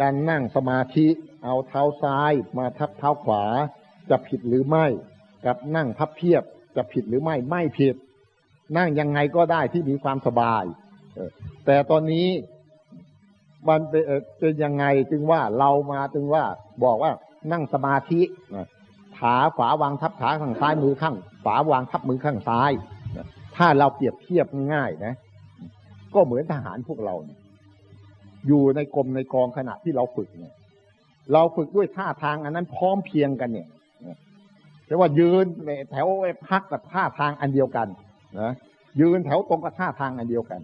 การนั่งสมาธิเอาเท้าซ้ายมาทับเท้าขวา จะผิดหรือไม่ กับนั่งพับเพียบจะผิดหรือไม่ไม่ผิด นั่งยังไงก็ได้ที่มีความสบายแต่ตอนนี้มันเป็นยังไงจึงว่าเรามาจึงว่าบอกว่านั่งสมาธิขาขวาวางทับขาข้างซ้ายมือข้างขวาวางทับมือข้างซ้าย ถ้าเราเปรียบเทียบง่ายนะ ก็เหมือนทหารพวกเราเนี่ย อยู่ในกรมในกองขณะที่เราฝึกเนี่ย เราฝึกด้วยท่าทางอันนั้นพร้อมเพียงกันเนี่ยแต่ว่ายืนแถวพักกับท่าทางอันเดียวกันนะยืนแถวตรงกับท่าทางอันเดียวกัน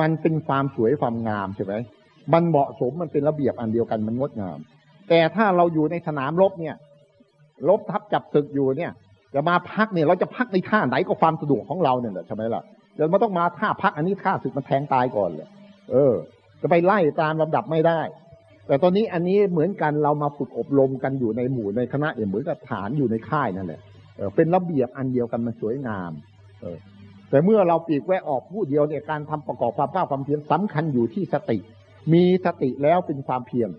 มันเป็นความสวยความงามใช่ไหมมันเหมาะสมมันเป็นระเบียบอันเดียวกันมันงดงาม แต่ถ้าเราอยู่ในสนามรบเนี่ยลบทับจับศึกอยู่เนี่ย จะมาพักเนี่ย เราจะพักในท่าไหนก็ความสะดวกของเราเนี่ยแหละใช่ไหมล่ะเดี๋ยวมันต้องมาท่าพักอันนี้ท่าศึกมันแทงตายก่อนเลยเออ จะไปไล่ตามลำดับไม่ได้ แต่ตอนนี้อันนี้เหมือนกันเรามาฝึกอบรมกันอยู่ในหมู่ในคณะเหมือนกับฐานอยู่ในค่ายนั่นแหละเออเป็นระเบียบอันเดียวกันมันสวยงามเออแต่เมื่อเราปีกแวะออกผู้เดียวเนี่ยการทำประกอบความภาคความเพียรสำคัญอยู่ที่สติ มีสติแล้วเป็นความเพียร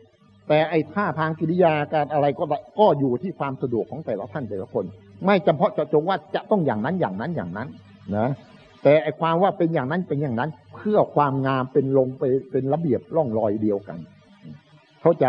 แต่ไอ้ท่าทางกิริยาการอะไรก็ก็อยู่ที่ความสะดวกของแต่ละท่านแต่ละคน ไม่จำเพาะเจาะจงว่าจะต้องอย่างนั้นอย่างนั้นอย่างนั้นนะแต่ไอ้ความว่าเป็นอย่างนั้นเป็นอย่างนั้น เพื่อความงามเป็นลงไปเป็นระเบียบร่องรอยเดียวกัน เข้าใจ